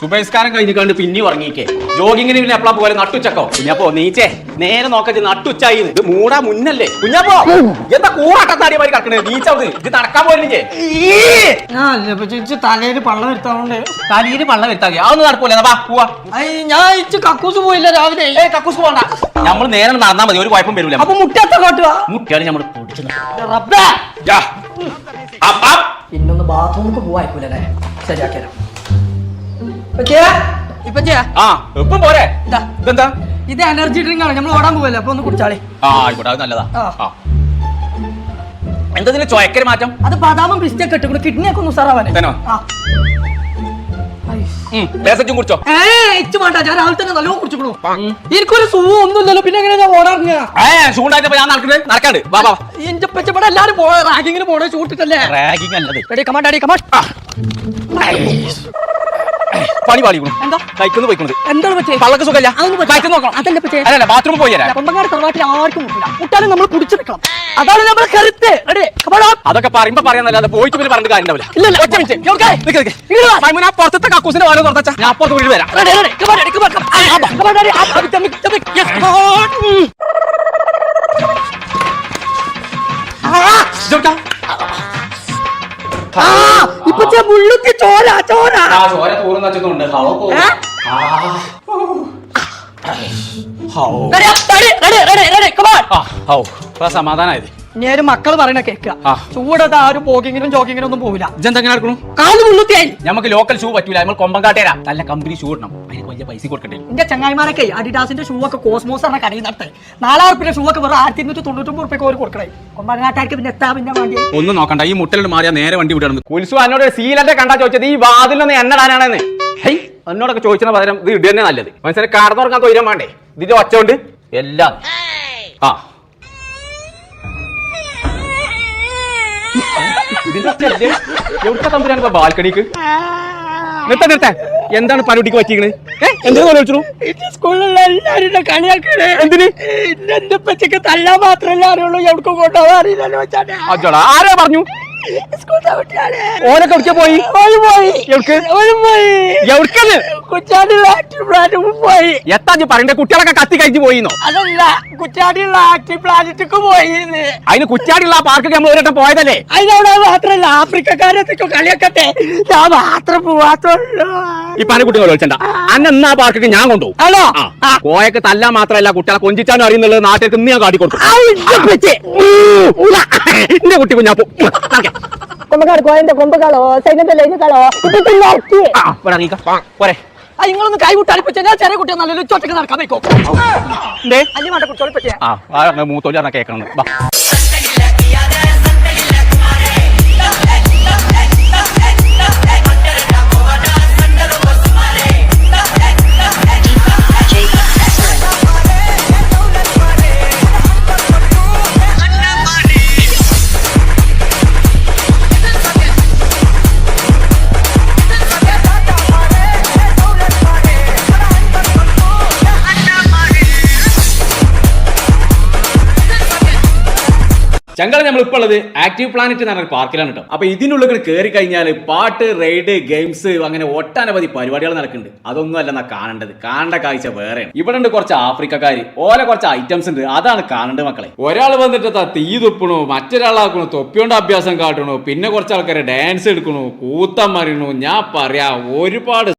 സുബേസ്കാരം കണ്ട് പിന്നെ ഉറങ്ങിക്കേ. ജോഗിങ്ങിന് പിന്നെ എപ്പോഴാ പോലെ നട്ടുച്ചക്കോ? കുഞ്ഞപ്പോ നീച്ചേ നേരെ നോക്കച്ച് നട്ടുച്ചായി ഇത് മൂടാ മുന്നല്ലേ? കുഞ്ഞപ്പോ എന്താ കൂറാട്ടത്താടി മാതിരി കിടക്കണേ നീച്ചത് ഇത് നടക്കാൻ പോയില്ലേ തലയിൽ പള്ള വരുത്താറുണ്ട് തലയിൽ പള്ള വരുത്താ അതൊന്നും നടക്കൂല. വാ പോവാ. ഞാൻ ഇച്ച് കക്കൂസ് പോയില്ല രാവിലെ. ഏ കക്കൂസ് പോണ്ട. നമ്മൾ നേരെ നടന്നാ മതി. ഒരു കുഴപ്പം വരൂല. അപ്പൊ മുട്ടത്തെ കാട്ടുക? മുട്ടിയാണ് നമ്മൾ പൊടിച്ചു റബ്ബേ! എന്താ പിന്നൊന്ന് ബാത്റൂമിൽ പോവായിക്കൂലേ ശരിയാക്കിയാലോ ഇപ്പച്ചേ ഇപ്പച്ചേ ആ എപ്പം പോരെ. ഇതാ. ഇതെന്താ? ഇത് എനർജി ഡ്രിങ്ക് ആണ്. നമ്മൾ ഓടാൻ പോവല്ലേ? അപ്പൊ ഒന്ന് കുടിച്ചാളി. ആ ആയിക്കോട്ടെ അത് നല്ലതാ. ആ. ആ. എന്താ ഇതിന് ചൊയക്കര് മാറ്റം? അത് ബദാമും പിസ്റ്റൊക്കെ ഇട്ട് കിഡ്നി ഒക്കെ ഒന്ന് ഉസാറാവാനേ തന്നോ? ആ. ഐ. ഉം, ലേസച്ചും കുടിച്ചോ? ഏയ് ഇച്ച് വേണ്ട ഞാൻ രാവിലെ തന്നെ നല്ലോണം കുടിച്ചിക്കണു. എനിക്കൊരു സുഖം ഒന്നുമില്ലല്ലോ. പിന്നെ എങ്ങനെ ഞാൻ ഓടാറിഞ്ഞ ഏ ഞാൻ നടക്കുന്നത് നടക്കാണ്ട്. വാ വാ. എന്റെ പെച്ചപ്പെടെ എല്ലാരും പോയ റാഗിങ്ങിന് പോണേ ചൂട്ടിട്ടല്ലേ? റാഗിങ് അല്ലത്. റെഡി കമാ ഡാഡി കമാ പണി പാളിക്കണം എന്താ? കൈക്കൊന്ന് പോയിക്കണത്. എന്താണ് പറ്റേ പള്ളക്ക് സുഖമില്ല. നോക്കണം. അതല്ലേ പറ്റേ ബാത്റൂമിൽ പോയി തരാം കൊമ്പങ്ങാട് തറവാട്ടിൽ ആർക്കും മുട്ടില്ല മുട്ടാലും നമ്മൾ കുടിച്ചു നിൽക്കണം. അതാണ് നമ്മൾ കരുത്ത്. അതൊക്കെ പറയുമ്പോ പറയാന്നല്ലാതെ പോയിട്ട് പിന്നെ പറഞ്ഞിട്ട് കാര്യം ഉണ്ടാവില്ല ഇല്ല. ഒറ്റ മിനിറ്റ് ആ പുറത്തത്തെ കക്കൂസിന്റെ വാൽ തുറച്ചാ ഞാൻ അപ്പുറത്ത് വീട് വരാം. ഇപ്പൊ മുള്ളുത്തി ചോര ആ, ചോര തോറുന്ന വെച്ചതുകൊണ്ട് ഹവ പോകും. ഏ? ആ. ഹൗ. റെഡി റെഡി റെഡി റെഡി കമാ ആ, ഹൗ. ഇപ്പൊ സമാധാനായത് ഞാൻ മക്കൾ പറയണ കേൾക്കുക. ആ. ഒരു ആരും ജോഗിങ്ങിനും ഒന്നും പോവില്ല. ഇതെന്തെങ്ങനെ നടക്കണു കാൽ മുള്ളുത്തിയായി നമുക്ക് ലോക്കൽ ഷൂ പറ്റൂല. നമ്മൾ കൊമ്പം കാട്ടേരാ. നല്ല കമ്പനി ഷൂ ഇടണം. അതിന് വലിയ പൈസ കൊടുക്കണ്ടേ? എന്റെ ചങ്ങായിമാരൊക്കെ അഡിഡാസിന്റെ ഷൂ ഒക്കെ കോസ്മോസ് ആണ് കടയിൽ നടത്തേ. നാലായിരം റുപ്യ ഷൂ ഒക്കെ വെറും ആയിരത്തി ഇരുന്നൂറ്റി തൊണ്ണൂറ്റൊമ്പത് അവർ കൊടുക്കണേ. കൊമ്പനാട്ടാർക്ക് പിന്നെ എത്താ പിന്നെ വണ്ടി ഒന്നും നോക്കണ്ട. ഈ മുട്ടലിട്ട് മാറിയാ നേരെ വണ്ടി വിടണം. കുൽസു എന്നോട് സീലന്റെ കണ്ടാ ചോദിച്ചത് ഈ വാതിലൊന്ന് എണ്ണടാനാണെന്ന് ഹൈ. എന്നോടൊക്കെ ചോദിച്ചതിന് പകരം ഇത് ഇടുക തന്നെ നല്ലത്. മനസ്സിലായി? കടന്നുറങ്ങാൻ തൊയിരം വേണ്ടേ? ഇതിന്റെ ഒച്ച കൊണ്ട് എല്ലാം. ആ. ഇതിന്റെ ഒച്ച അല്ലേ? എവിടുത്തെ തമ്പുരാണ് ബാൽക്കണിക്ക്? നിർത്ത നിർത്ത. എന്താണ് പനുട്ടിക്ക് പറ്റിയിരിക്കുന്നത് എന്തിനു വിളിച്ചു സ്കൂളിലുള്ള എല്ലാവരും കളിയാക്കണേ. എന്തിന്? എന്റെ പച്ചക്ക് തല്ലാൻ മാത്രമല്ല അറിയുള്ളൂ. എവിടേക്കും കൊണ്ടുപോകാൻ അറിയില്ലല്ലോ വെച്ചാണ്. അജോടാ ആരാ പറഞ്ഞു? ഓനൊക്കെ എവിടെ പോയി? പോയി. എവിടേക്കത്? കുറ്റാടിയുള്ള ആക്റ്റീവ് പ്ലാനറ്റ് പോയി. എത്താ നീ പറയണ്ടേ? കുട്ടികളൊക്കെ കത്തി കഴിച്ചു പോയിന്നോ? അതല്ല കുറ്റാടിയുള്ള ആക്റ്റീവ് പ്ലാനറ്റിക്ക് പോയി അതിന് കുറ്റാടിയുള്ള ആ പാർക്ക് നമ്മൾ ഒരട്ടം പോയതല്ലേ? അതിനവിടെ മാത്രല്ല ആഫ്രിക്കക്കാരത്തൊക്കെ കളിയൊക്കെ ഞാൻ മാത്രം പോവാത്തുള്ളൂ. ഈ പല കുട്ടികൾ വിളിച്ചണ്ട? അന്ന ആ പാർക്കൊക്കെ ഞാൻ കൊണ്ടുപോകും. ആണോ? കോയൊക്കെ തല്ലാൻ മാത്രമല്ല കുട്ടികളെ കൊഞ്ചിച്ചാനും അറിയുന്നുള്ളത് നാട്ടിലേക്ക് ഇന്ന് ഞാൻ കാട്ടിക്കൊടുക്കും. എന്റെ കുട്ടി കുഞ്ഞാപ്പു കൊമ്പക്കാട് കോയന്റെ ആ, ഇവിടെ ഇറങ്ങിക്ക. പോരെ. നിങ്ങളൊന്ന് പറ്റിയ ഞാൻ ചെറിയ കുട്ടിയെ നല്ലൊരു ചോട്ടക്ക് നടക്കാൻ നിൽക്കോ അല്ലി മാട്ട ആ മൂത്തോലി പറഞ്ഞ ചങ്കള നമ്മൾ ഇപ്പോൾ ഉള്ളത് ആക്റ്റീവ് പ്ലാനറ്റ് എന്ന് പറഞ്ഞ പാർക്കിലാണ് കേട്ടോ. അപ്പൊ ഇതിനുള്ളിൽ കയറി കഴിഞ്ഞാൽ പാട്ട് റൈഡ് ഗെയിംസ് അങ്ങനെ ഒട്ടനവധി പരിപാടികൾ നടക്കുന്നുണ്ട്. അതൊന്നും അല്ല എന്നാ കാണേണ്ടത്. കാണേണ്ട കാഴ്ച വേറെയാണ്. ഇവിടെ ഉണ്ട് കുറച്ച് ആഫ്രിക്കക്കാർ ഓലെ കുറച്ച് ഐറ്റംസ് ഉണ്ട്. അതാണ് കാണേണ്ടത് മക്കളെ. ഒരാൾ വന്നിട്ട് തീ തുപ്പണു മറ്റൊരാളാക്കണു തൊപ്പിയോണ്ട് അഭ്യാസം കാട്ടണു പിന്നെ കുറച്ച് ആൾക്കാരെ ഡാൻസ് എടുക്കണു കൂത്തം മറിയണു ഞാൻ പറയാ ഒരുപാട്